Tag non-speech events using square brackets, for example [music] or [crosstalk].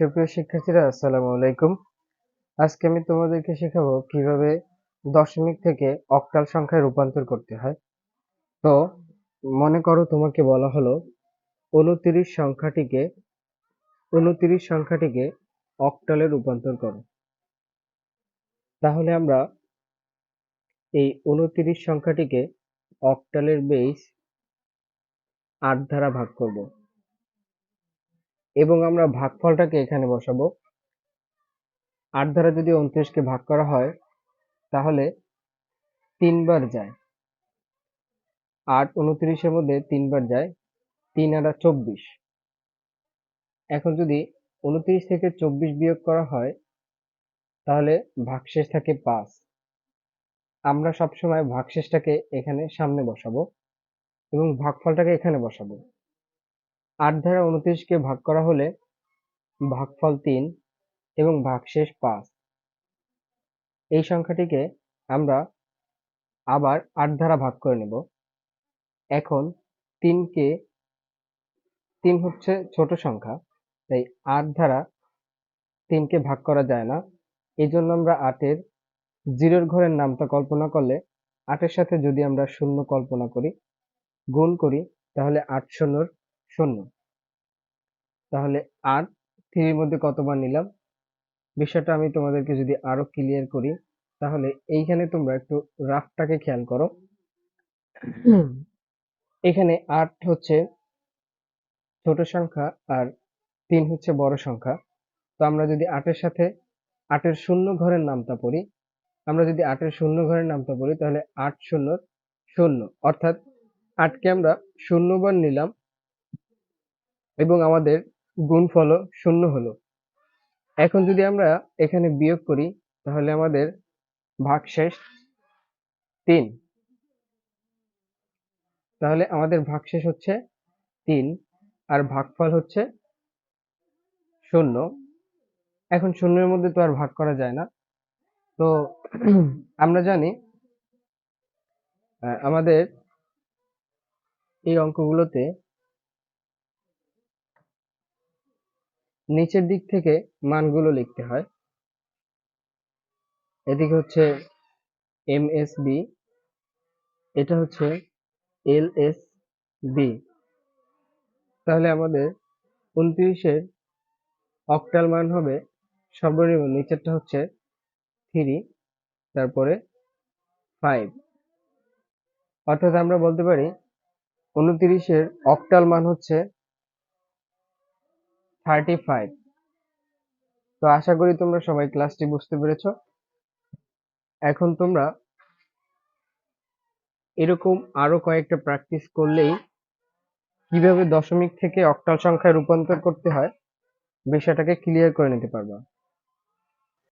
সুপ্রিয় শিক্ষার্থীরা, আসসালামু আলাইকুম। আজকে আমি তোমাদেরকে শেখাবো কীভাবে দশমিক থেকে অক্টাল সংখ্যায় রূপান্তর করতে হয়। তো মনে করো তোমাকে বলা হলো, উনত্রিশ সংখ্যাটিকে উনত্রিশ সংখ্যাটিকে অক্টালে রূপান্তর করো। তাহলে আমরা এই উনত্রিশ সংখ্যাটিকে অক্টালের বেস আট দ্বারা ভাগ করব। এবং আমরা ভাগফলটাকে এখানে বসাবো। আট দ্বারা যদি উনত্রিশকে ভাগ করা হয়, তাহলে তিনবার যায়। আট উনত্রিশের মধ্যে তিনবার যায়, তিন আটা চব্বিশ। এখন যদি উনত্রিশ থেকে চব্বিশ বিয়োগ করা হয়, তাহলে ভাগশেষ থাকে পাঁচ। আমরা সবসময় ভাগশেষটাকে এখানে সামনে বসাবো এবং ভাগফলটাকে এখানে বসাবো। আট দ্বারা উনত্রিশকে ভাগ করা হলে ভাগফল তিন এবং ভাগশেষ পাঁচ। এই সংখ্যাটিকে আমরা আবার আট দ্বারা ভাগ করে নেব। এখন তিনকে তিন হচ্ছে ছোট সংখ্যা, তাই আট দ্বারা তিনকে ভাগ করা যায় না। এই জন্য আমরা আটের জিরোর ঘরের নামটা কল্পনা করলে আটের সাথে যদি আমরা শূন্য কল্পনা করি, গুণ করি, তাহলে আট শূন্যর শূন্য। তাহলে আট থ্রির মধ্যে কতবার নিলাম? বিষয়টা আমি তোমাদেরকে যদি আরও ক্লিয়ার করি তাহলে এইখানে তোমরা একটু রাফটাকে খেয়াল করো। এখানে আট হচ্ছে ছোট সংখ্যা আর তিন হচ্ছে বড় সংখ্যা। তো আমরা যদি আটের সাথে আটের শূন্য ঘরের নামটা পড়ি আমরা যদি আটের শূন্য ঘরের নামটা পড়ি তাহলে আট শূন্য শূন্য। অর্থাৎ আটকে আমরা শূন্যবার নিলাম। এবং আমাদের গুণফলও শূন্য হলো। এখন যদি আমরা এখানে বিয়োগ করি, তাহলে আমাদের ভাগশেষ তিন। তাহলে আমাদের ভাগশেষ হচ্ছে তিন, আর ভাগফল হচ্ছে শূন্য। এখন শূন্যের মধ্যে তো আর ভাগ করা যায় না। তো [clears throat] আমরা জানি আমাদের এই অঙ্কগুলোতে নিচের দিক থেকে মানগুলো লিখতে হয়। এদিকে হচ্ছে এম এস বি, এটা হচ্ছে এল এস বি। তাহলে আমাদের উনত্রিশের অক্টাল মান হবে সর্বনিম্ন, নিচেরটা হচ্ছে থ্রি, তারপরে ফাইভ। অর্থাৎ আমরা বলতে পারি উনত্রিশের অক্টাল মান হচ্ছে থার্টি ফাইভ তো আশা করি তোমরা সবাই ক্লাসটি বুঝতে পেরেছ। এখন তোমরা এরকম আরও কয়েকটা প্র্যাকটিস করলেই কীভাবে দশমিক থেকে অক্টাল সংখ্যায় রূপান্তর করতে হয়, বিষয়টাকে ক্লিয়ার করে নিতে পারবা।